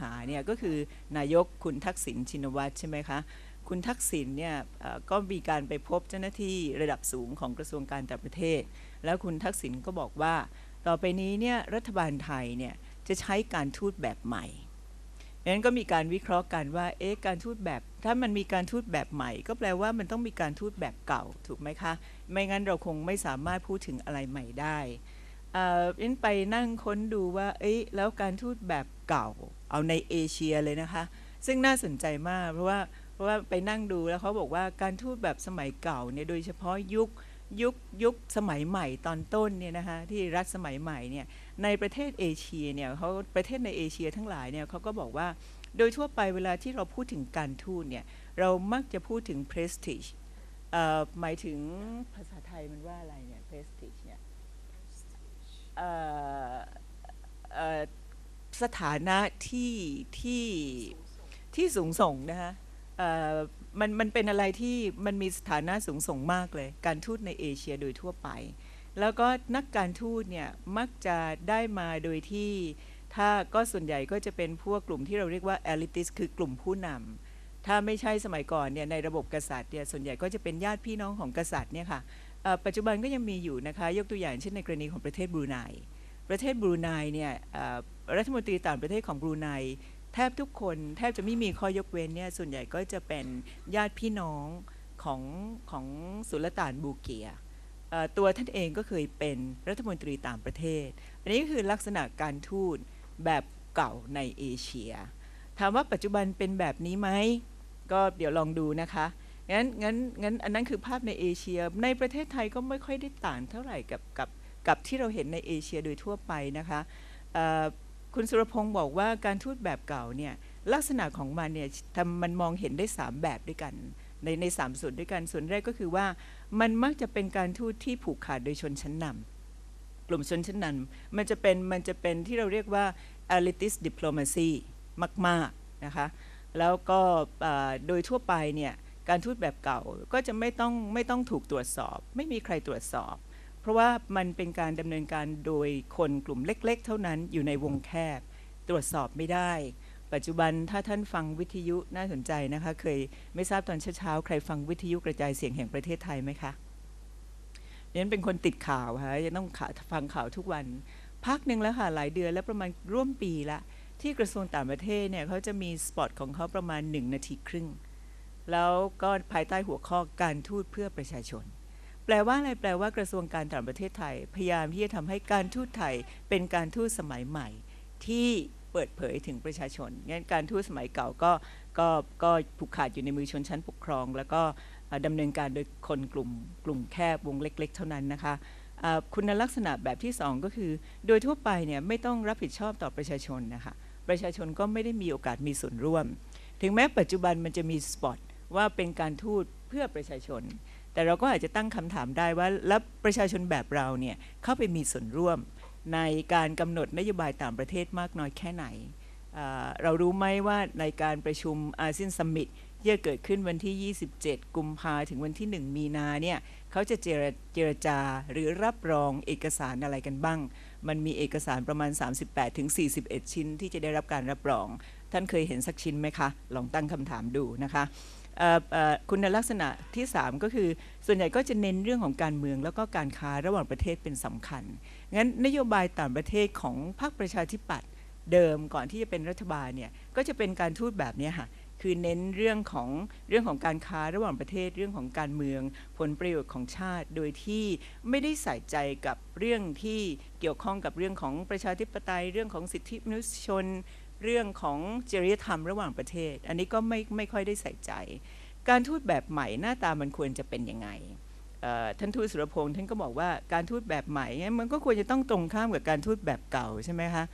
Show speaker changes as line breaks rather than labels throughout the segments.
หาเนี่ยก็คือนายกคุณทักษิณชินวัตรใช่ไหมคะ คุณทักษิณเนี่ยก็มีการไปพบเจ้าหน้าที่ระดับสูงของกระทรวงการต่างประเทศ แล้วคุณทักษิณก็บอกว่า ต่อไปนี้เนี่ยรัฐบาลไทยเนี่ยจะใช้การทูตแบบใหม่ดังนั้นก็มีการวิเคราะห์กันว่าเอ๊ะการทูตแบบ ถ้ามันมีการทูตแบบใหม่ ก็แปลว่ามันต้องมีการทูตแบบเก่าถูกไหมคะ ไม่งั้นเราคงไม่สามารถพูดถึงอะไรใหม่ได้เอ่อยันไปนั่งค้นดูว่าเอ๊ะแล้วการทูตแบบเก่า เอาในเอเชียเลยนะคะ ซึ่งน่าสนใจมากเพราะว่าเพราะว่าไปนั่งดูแล้วเขาบอกว่าการทูตแบบสมัยเก่าเนี่ยโดยเฉพาะยุคยุคยุคสมัยใหม่ตอนต้นเนี่ยนะคะที่รัฐสมัยใหม่เนี่ยในประเทศเอเชียเนี่ยเขาประเทศในเอเชียทั้งหลายเนี่ยเขาก็บอกว่าโดยทั่วไปเวลาที่เราพูดถึงการทูตเนี่ยเรามักจะพูดถึง prestige เอ่อหมายถึงภาษาไทยมันว่าอะไรเนี่ย prestige เนี่ยเอ่อ สถานะที่ที่ที่สูงส่งนะคะมันมันเป็นอะไรที่มันมีสถานะสูงส่งมากเลย การทูตในเอเชียโดยทั่วไป แล้วก็นักการทูตเนี่ยมักจะได้มาโดยที่ถ้าก็ส่วนใหญ่ก็จะเป็นพวกกลุ่มที่เราเรียกว่า elitist คือกลุ่มผู้นำถ้าไม่ใช่สมัยก่อนเนี่ยในระบบกษัตริย์เนี่ยส่วนใหญ่ก็จะเป็นญาติพี่น้องของกษัตริย์เนี่ยค่ะปัจจุบันก็ยังมีอยู่นะคะ ยกตัวอย่างเช่นในกรณีของประเทศบรูไนประเทศบรูไนเนี่ย รัฐมนตรีต่างประเทศของบรูไนแทบทุกคนแทบจะไม่มีข้อยกเว้นเนี่ยส่วนใหญ่ก็จะเป็นญาติพี่น้องของของสุลต่านบูเกียตัวท่านเองก็เคยเป็นรัฐมนตรีต่างประเทศ อันนี้ก็คือลักษณะการทูตแบบเก่าในเอเชีย ถามว่าปัจจุบันเป็นแบบนี้ไหมก็เดี๋ยวลองดูนะคะ งั้นงั้นงั้นอันนั้นคือภาพในเอเชีย ในประเทศไทยก็ไม่ค่อยได้ต่างเท่าไหร่กับกับกับที่เราเห็นในเอเชียโดยทั่วไปนะคะ คุณสุรพงศ์บอกว่าการทูตแบบเก่าเนี่ยลักษณะของมันเนี่ยทำมันมองเห็นได้ 3 แบบด้วยกัน ในในสามส่วนด้วยกันส่วนแรกก็คือว่า มันมักจะเป็นการทูตที่ผูกขาดโดยชนชั้นนำกลุ่มชนชั้นนำมันจะเป็นมันจะเป็นที่เราเรียกว่า elitist diplomacy มากๆนะคะแล้วก็โดยทั่วไปเนี่ยการทูตแบบเก่าก็จะไม่ต้องไม่ต้องถูกตรวจสอบ ไม่มีใครตรวจสอบ เพราะว่ามันเป็นการดำเนินการโดยคนกลุ่มเล็ก ๆ เท่านั้นอยู่ในวงแคบ ตรวจสอบไม่ได้ ปัจจุบันถ้าท่านฟังวิทยุน่าสนใจนะคะ เคยไม่ทราบตอนเช้าๆใครฟังวิทยุกระจายเสียงแห่งประเทศไทยไหมคะเรียนเป็นคนติดข่าวค่ะยังต้องฟังข่าวทุกวัน พักหนึ่งแล้วค่ะหลายเดือนแล้วประมาณร่วมปีละ ที่กระทรวงต่างประเทศเนี่ยเขาจะมีสปอตของเขาประมาณ 1 นาทีครึ่ง แล้วก็ภายใต้หัวข้อการทูตเพื่อประชาชน แปลว่าอะไรแปลว่ากระทรวงการต่างประเทศไทย พยายามที่จะทำให้การทูตไทยเป็นการทูตสมัยใหม่ ที่เปิดเผยถึงประชาชนงั้นการทูตสมัยเก่าก็ก็ก็ผูกขาดอยู่ในมือชนชั้นปกครอง แล้วก็เอ่อดำเนินการโดยคนกลุ่มกลุ่มแคบวงเล็ก ๆ เท่านั้นนะคะคุณลักษณะแบบที่สองก็คือ โดยทั่วไปเนี่ยไม่ต้องรับผิดชอบต่อประชาชนนะคะประชาชนก็ไม่ได้มีโอกาสมีส่วนร่วม ถึงแม้ปัจจุบันมันจะมีสปอตว่าเป็นการทูตเพื่อประชาชน แต่เราก็อาจจะตั้งคำถามได้ว่าแล้วประชาชนแบบเราเนี่ยเข้าไปมีส่วนร่วมในการกำหนดนโยบายต่างประเทศมากน้อยแค่ไหน เรารู้ไหมว่าในการประชุมอาเซียนซัมมิตที่จะเกิดขึ้นวันที่ 27 กุมภาถึงวันที่ 1 มีนาเนี่ยเขาจะเจรเจรจาหรือรับรองเอกสารอะไรกันบ้าง มันมีเอกสารประมาณ 38ถึง41 ชิ้นที่จะได้รับการรับรอง ท่านเคยเห็นสักชิ้นไหมคะ ลองตั้งคำถามดูนะคะ คุณลักษณะที่ 3 ก็คือ ส่วนใหญ่ก็จะเน้นเรื่องของการเมืองแล้วก็การค้าระหว่างประเทศเป็นสำคัญ งั้นนโยบายต่างประเทศของพรรคประชาธิปัตย์เดิมก่อนที่จะเป็นรัฐบาลเนี่ยก็จะเป็นการทูตแบบนี้ค่ะคือเน้นเรื่องของเรื่องของการค้าระหว่างประเทศเรื่องของการเมือง ผลประโยชน์ของชาติ โดยที่ไม่ได้ใส่ใจกับเรื่องที่เกี่ยวข้องกับเรื่องของประชาธิปไตย เรื่องของสิทธิมนุษยชน เรื่องของจริยธรรมระหว่างประเทศ อันนี้ก็ไม่ไม่ค่อยได้ใส่ใจ การทูตแบบใหม่หน้าตามันควรจะเป็นยังไงท่านทูตสุรพงษ์ท่านก็บอกว่าการทูตแบบใหม่เนี่ยมันก็ควรจะต้องตรงข้ามกับการทูตแบบเก่าใช่ไหมคะ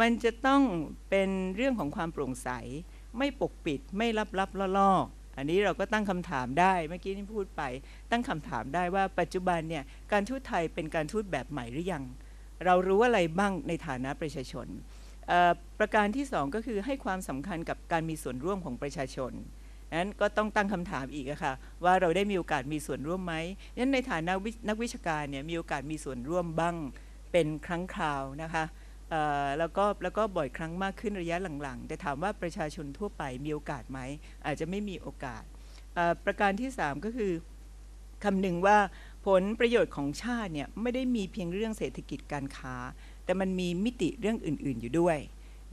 มันจะต้องเป็นเรื่องของความโปร่งใส ไม่ปกปิดไม่ลับลับล่อๆอันนี้เราก็ตั้งคำถามได้เมื่อกี้ที่พูดไป ตั้งคำถามได้ว่าปัจจุบันเนี่ยการทูตไทยเป็นการทูตแบบใหม่หรือยัง เรารู้อะไรบ้างในฐานะประชาชน ประการที่สองก็คือให้ความสำคัญกับการมีส่วนร่วมของประชาชนนั้นก็ต้องตั้งคำถามอีกะค่ะว่าเราได้มีโอกาสมีส่วนร่วมไหมนั้นในฐานะนักวิชาการเนี่ยมีโอกาสมีส่วนร่วมบ้างเป็นครั้งคราวนะคะแล้วก็แล้วก็บ่อยครั้งมากขึ้นระยะหลังๆ แต่ถามว่าประชาชนทั่วไปมีโอกาสไหม อาจจะไม่มีโอกาส ประการที่ 3 ก็คือคำหนึ่งว่าผลประโยชน์ของชาติเนี่ยไม่ได้มีเพียงเรื่องเศรษฐกิจการค้า แต่มันมีมิติเรื่องอื่นๆอยู่ด้วย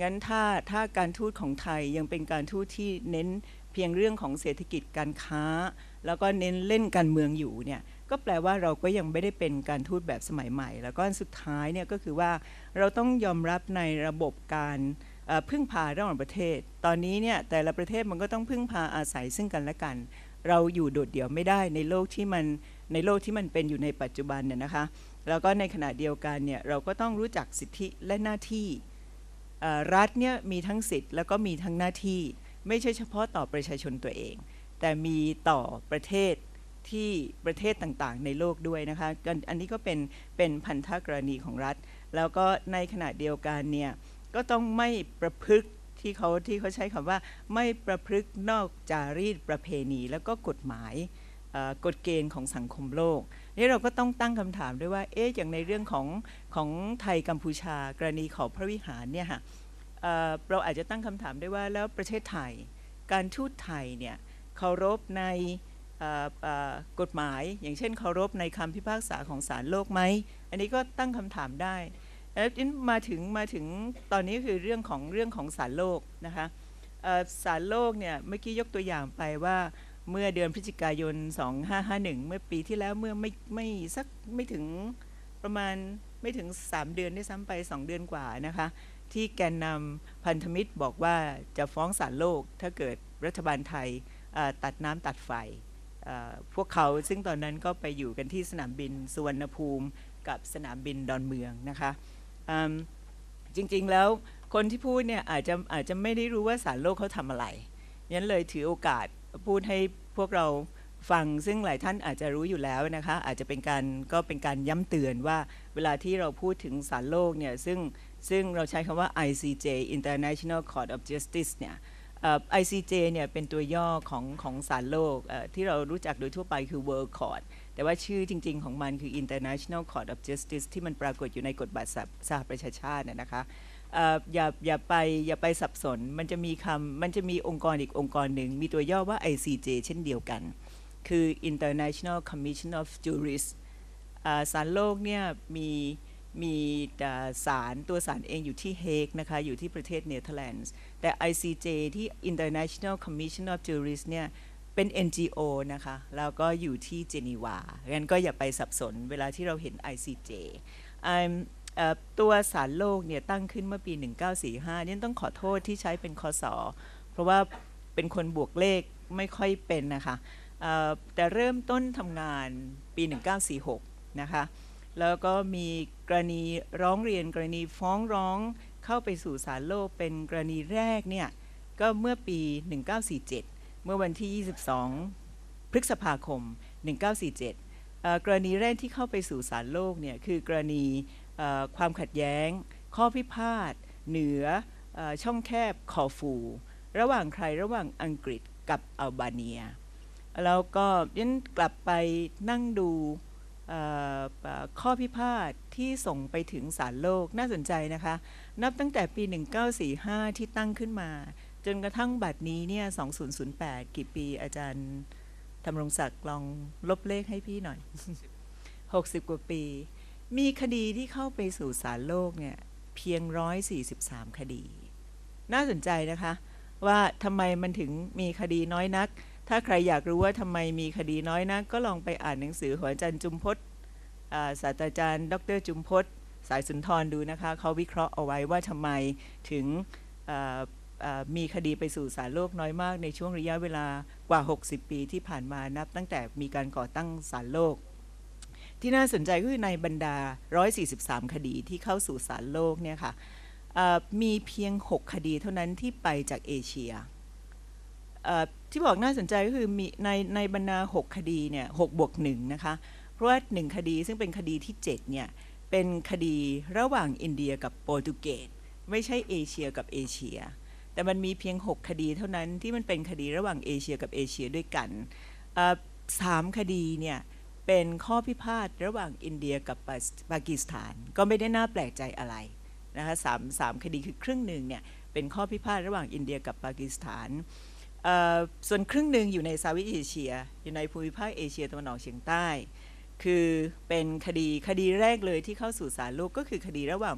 งั้นถ้าถ้าการทูตของไทยยังเป็นการทูตที่เน้นเพียงเรื่องของเศรษฐกิจการค้า แล้วก็เน้นเล่นการเมืองอยู่เนี่ยก็แปลว่าเราก็ยังไม่ได้เป็นการทูตแบบสมัยใหม่ แล้วก็สุดท้ายเนี่ยก็คือว่าเราต้องยอมรับในระบบการพึ่งพาระหว่างประเทศ ตอนนี้เนี่ยแต่ละประเทศมันก็ต้องพึ่งพาอาศัยซึ่งกันและกัน เราอยู่โดดเดี่ยวไม่ได้ในโลกที่มันในโลกที่มันเป็นอยู่ในปัจจุบันเนี่ยนะคะ แล้วก็ในขณะเดียวกันเนี่ยเราก็ต้องรู้จักสิทธิและหน้าที่รัฐเนี่ยมีทั้งสิทธิ์แล้วก็มีทั้งหน้าที่ ไม่ใช่เฉพาะต่อประชาชนตัวเอง แต่มีต่อประเทศที่ประเทศต่างๆ ในโลกด้วยนะคะกันอันนี้ก็เป็นเป็นพันธกรณีของรัฐ แล้วก็ในขณะเดียวกันเนี่ยก็ต้องไม่ประพฤกที่เขาที่เขาใช้คำว่าไม่ประพฤกนอกจารีตประเพณี แล้วก็กฎหมาย กฎเกณฑ์ของสังคมโลกนี่เราก็ต้องตั้งคำถามด้วยว่าเอ๊ะอย่างในเรื่องของของไทยกัมพูชา กรณีของพระวิหารเนี่ยค่ะเเราอาจจะตั้งคำถามได้ว่าแล้วประเทศไทย การทูตไทยเนี่ยเคารพในกฎหมาย อย่างเช่นเคารพในคำพิพากษาของศาลโลกไหมอันนี้ก็ตั้งคำถามได้แล้วมาถึงมาถึงตอนนี้คือเรื่องของเรื่องของศาลโลกนะคะศาลโลกเนี่ยเมื่อกี้ยกตัวอย่างไปว่า เมื่อเดือนพฤศจิกายน 2551 เมื่อปีที่แล้วเมื่อไม่ไม่สักไม่ถึงประมาณไม่ถึง 3 เดือนได้ซ้ำไป 2 เดือนกว่านะคะ ที่แกนนำพันธมิตรบอกว่าจะฟ้องศาลโลก ถ้าเกิดรัฐบาลไทยตัดน้ำตัดไฟพวกเขาซึ่งตอนนั้นก็ไปอยู่กันที่สนามบินสุวรรณภูมิกับสนามบินดอนเมืองนะคะจริงๆแล้วคนที่พูดเนี่ยอาจจะอาจจะไม่ได้รู้ว่าศาลโลกเขาทำอะไรยันเลยถือโอกาส พูดให้พวกเราฟังซึ่งหลายท่านอาจจะรู้อยู่แล้วนะคะอาจจะเป็นการก็เป็นการย้ำเตือนว่าเวลาที่เราพูดถึงศาลโลกเนี่ยซึ่งซึ่งเราใช้คำว่า ICJ International Court of Justice เนี่ยเอ่อ ICJ เนี่ยเป็นตัวย่อของของศาลโลกที่เรารู้จักโดยทั่วไปคือ World Court แต่ว่าชื่อจริง ๆ ของมันคือ International Court of Justice ที่มันปรากฏอยู่ในกฎบัตรสหประชาชาตินะคะ อย่าอย่าไปอย่าไปสับสน มันจะมีคำมันจะมีองค์กรอีกองค์กรหนึ่ง มีตัวย่อว่า ICJ เช่นเดียวกัน คือ International Commission of Jurists ศาลโลกเนี่ยมีมีศาลตัวศาลเองอยู่ที่เฮกนะคะอยู่ที่ประเทศเนเธอร์แลนด์แต่ ICJ ที่ International Commission of Jurists เนี่ยเป็น NGO นะคะแล้วก็อยู่ที่เจนีวางั้นก็อย่าไปสับสนเวลาที่เราเห็น ICJ อืมเอ่อ ตัวศาลโลกเนี่ยตั้งขึ้นเมื่อปี 1945เนี่ยต้องขอโทษที่ใช้เป็นคศเพราะว่าเป็นคนบวกเลขไม่ค่อยเป็นนะคะแต่เริ่มต้นทำงานปี 1946 นะคะ แล้วก็มีกรณีร้องเรียนกรณีฟ้องร้องเข้าไปสู่ศาลโลกเป็นกรณีแรกเนี่ยก็เมื่อปี 1947 เมื่อวันที่ 22 พฤษภาคม 1947 กรณีแรกที่เข้าไปสู่ศาลโลกเนี่ยคือกรณี ความขัดแย้ง ข้อพิพาท เหนืออช่องแคบคอฟู ระหว่างใครระหว่างอังกฤษกับอัลบาเนีย แล้วก็ยันกลับไปนั่งดูข้อพิพาทที่ส่งไปถึงศาลโลกน่าสนใจนะคะ นับตั้งแต่ปี 1945 ที่ตั้งขึ้นมา จนกระทั่งบัดนี้เนี่ย 2008 กี่ปีอาจารย์ธำรงศักดิ์ลองลบเลขให้พี่หน่อย 60 กว่าปี มีคดีที่เข้าไปสู่ศาลโลกเนี่ยเพียง 143 คดี น่าสนใจนะคะ ว่าทำไมมันถึงมีคดีน้อยนัก ถ้าใครอยากรู้ว่าทำไมมีคดีน้อยนัก ก็ลองไปอ่านหนังสือของอาจารย์จุมพศศาสตราจารย์ ดรจุมพศสายสุนทรดูนะคะ เขาวิเคราะห์เอาไว้ว่าทำไมถึงมีคดีไปสู่ศาลโลกน้อยมากในช่วงระยะเวลากว่า 60 ปีที่ผ่านมานับตั้งแต่มีการก่อตั้งศาลโลก ที่น่าสนใจก็คือในบรรดา 143 คดีที่เข้าสู่ศาลโลกเนี่ยค่ะมีเพียง 6 คดีเท่านั้นที่ไปจากเอเชียที่บอกน่าสนใจก็คือมีในในบรรดา6คดีเนี่ย6บวก1นะคะ เพราะว่า1คดีซึ่งเป็นคดีที่ 7 เนี่ย เป็นคดีระหว่างอินเดียกับโปรตุเกสไม่ใช่เอเชียกับเอเชีย แต่มันมีเพียง 6 คดีเท่านั้นที่มันเป็นคดีระหว่างเอเชียกับเอเชียด้วยกันสามคดีเนี่ย เป็นข้อพิพาทระหว่างอินเดียกับปากีสถาน ก็ไม่ได้น่าแปลกใจอะไรนะคะสามสามคดีคือครึ่งหนึ่งเนี่ยเป็นข้อพิพาทระหว่างอินเดียกับปากีสถาน ส่วนครึ่งหนึ่งอยู่ในซาวิเอเชีย อยู่ในภูมิภาคเอเชียตะวันออกเฉียงใต้ คือเป็นคดีคดีแรกเลยที่เข้าสู่ศาลโลกก็คือคดีระหว่าง